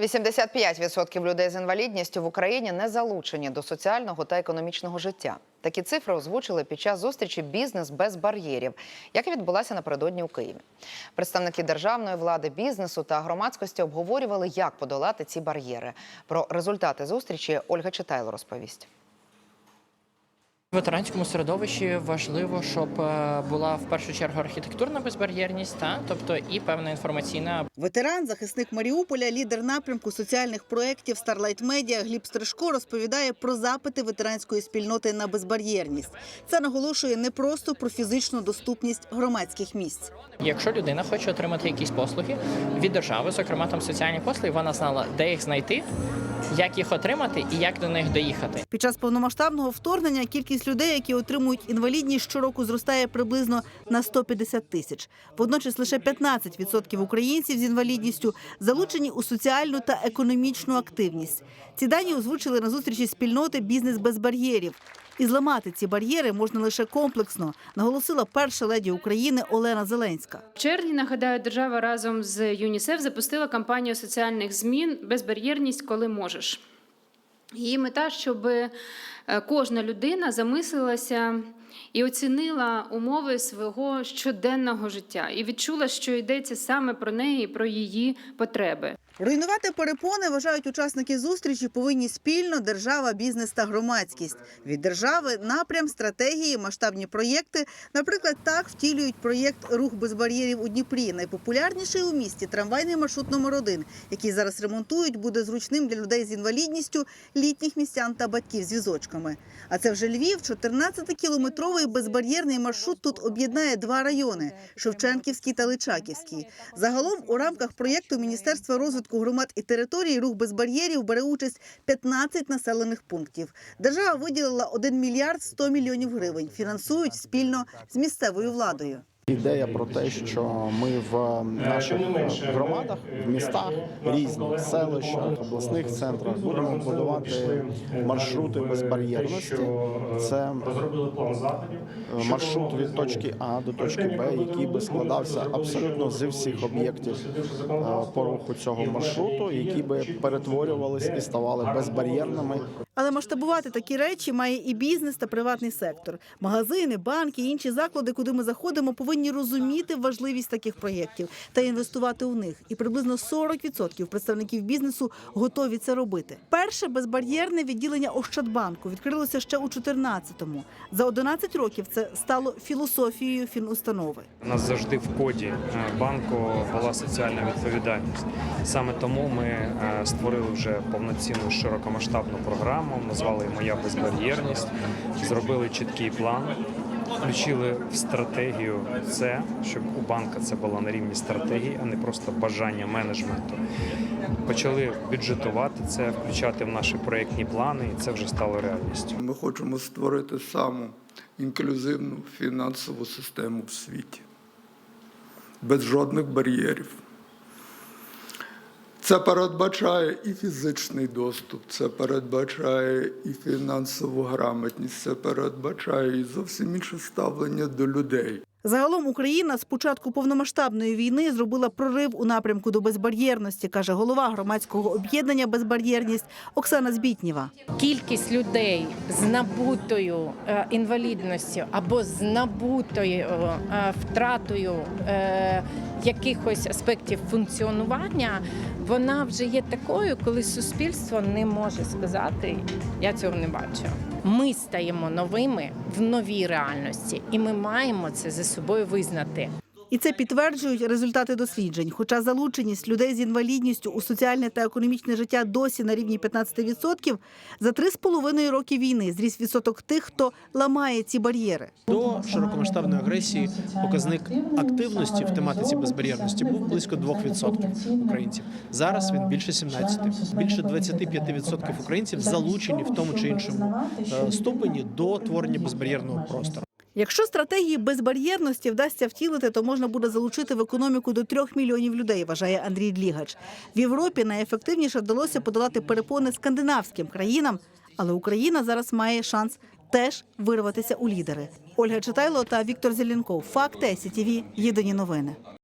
85% людей з інвалідністю в Україні не залучені до соціального та економічного життя. Такі цифри озвучили під час зустрічі Бізнес без бар'єрів, яка відбулася напередодні у Києві. Представники державної влади, бізнесу та громадськості обговорювали, як подолати ці бар'єри. Про результати зустрічі Ольга Читайло розповість. В ветеранському середовищі важливо, щоб е, була в першу чергу архітектурна безбар'єрність, та тобто і певна інформаційна Ветеран, захисник Маріуполя, лідер напрямку соціальних проєктів Starlight Media Гліб Стрижко розповідає про запити ветеранської спільноти на безбар'єрність. Це наголошує не просто про фізичну доступність громадських місць. Якщо людина хоче отримати якісь послуги від держави, зокрема там соціальні послуги, вона знала, де їх знайти, як їх отримати і як до них доїхати. Під час повномасштабного вторгнення кількість людей, які отримують інвалідність, щороку зростає приблизно на 150 тисяч. Водночас лише 15% українців з інвалідністю залучені у соціальну та економічну активність. Ці дані озвучили на зустрічі спільноти бізнес без бар'єрів. І зламати ці бар'єри можна лише комплексно, наголосила перша леді України Олена Зеленська. В червні нагадаю, держава разом з ЮНІСЕФ запустила кампанію соціальних змін Безбар'єрність, коли можеш. Її мета, щоб е, кожна людина замислилася і оцінила умови свого щоденного життя, і відчула, що йдеться саме про неї, і про її потреби. Руйнувати перепони вважають учасники зустрічі повинні спільно держава, бізнес та громадськість. Від держави напрям, стратегії, масштабні проєкти. Наприклад, так втілюють проєкт Рух без бар'єрів у Дніпрі. Найпопулярніший у місті трамвайний маршрут номер 1 який зараз ремонтують, буде зручним для людей з інвалідністю, літніх містян та батьків з візочками. А це вже Львів, 14-кілометровий безбар'єрний маршрут тут об'єднає два райони Шевченківський та Личаківський. Загалом у рамках проєкту Міністерства розвитку громад і територій рух без бар'єрів бере участь 15 населених пунктів. Держава виділила 1 мільярд 100 мільйонів гривень. Фінансують спільно з місцевою владою. Ідея про те, що ми в наших громадах, в містах, різних селищах, обласних центрах будемо будувати маршрути безбар'єрності. Це маршрут від точки А до точки Б, який би складався абсолютно зі всіх об'єктів е, по руху цього маршруту, які би перетворювались і ставали безбар'єрними Але масштабувати такі речі має і бізнес та приватний сектор. Магазини, банки, інші заклади, куди ми заходимо, повинні розуміти важливість таких проєктів та інвестувати у них. І приблизно 40% представників бізнесу готові це робити. Перше безбар'єрне відділення Ощадбанку відкрилося ще у 2014-му. За 11 років це стало філософією фінустанови. У нас завжди в коді е, банку була соціальна відповідальність. Саме тому ми е, створили вже повноцінну широкомасштабну програму, назвали Моя безбар'єрність, зробили чіткий план, включили в стратегію це, щоб у банка це було на рівні стратегії, а не просто бажання менеджменту. Почали бюджетувати це, включати в наші проєктні плани, і це вже стало реальністю. Ми хочемо створити саму інклюзивну фінансову систему в світі без жодних бар'єрів. Це передбачає і фізичний доступ, це передбачає і фінансову грамотність, це передбачає і зовсім інше ставлення до людей. Загалом Україна з початку повномасштабної війни зробила прорив у напрямку до безбар'єрності, каже голова громадського об'єднання Безбар'єрність Оксана Збітнєва. кількість людей з набутою е, інвалідністю або з набутою е, втратою е, якихось аспектів функціонування, вона вже є такою, коли суспільство не може сказати я цього не бачу. Ми стаємо новими в новій реальності, і ми маємо це за собою визнати. І це підтверджують результати досліджень. Хоча залученість людей з інвалідністю у соціальне та економічне життя досі на рівні 15%, за три з половиною роки війни зріс відсоток тих, хто ламає ці бар'єри. До широкомасштабної агресії показник активності в тематиці безбар'єрності був близько 2% українців. Зараз він більше 17%. Більше 25% українців залучені в тому чи іншому е, ступені до творення безбар'єрного простору. Якщо стратегії безбар'єрності вдасться втілити, то можна буде залучити в економіку до трьох мільйонів людей, вважає Андрій Длігач. В Європі найефективніше вдалося подолати перепони скандинавським країнам, але Україна зараз має шанс теж вирватися у лідери. Ольга Читайло та Віктор Зеленков. Факти СІТІВІ. Єдині новини.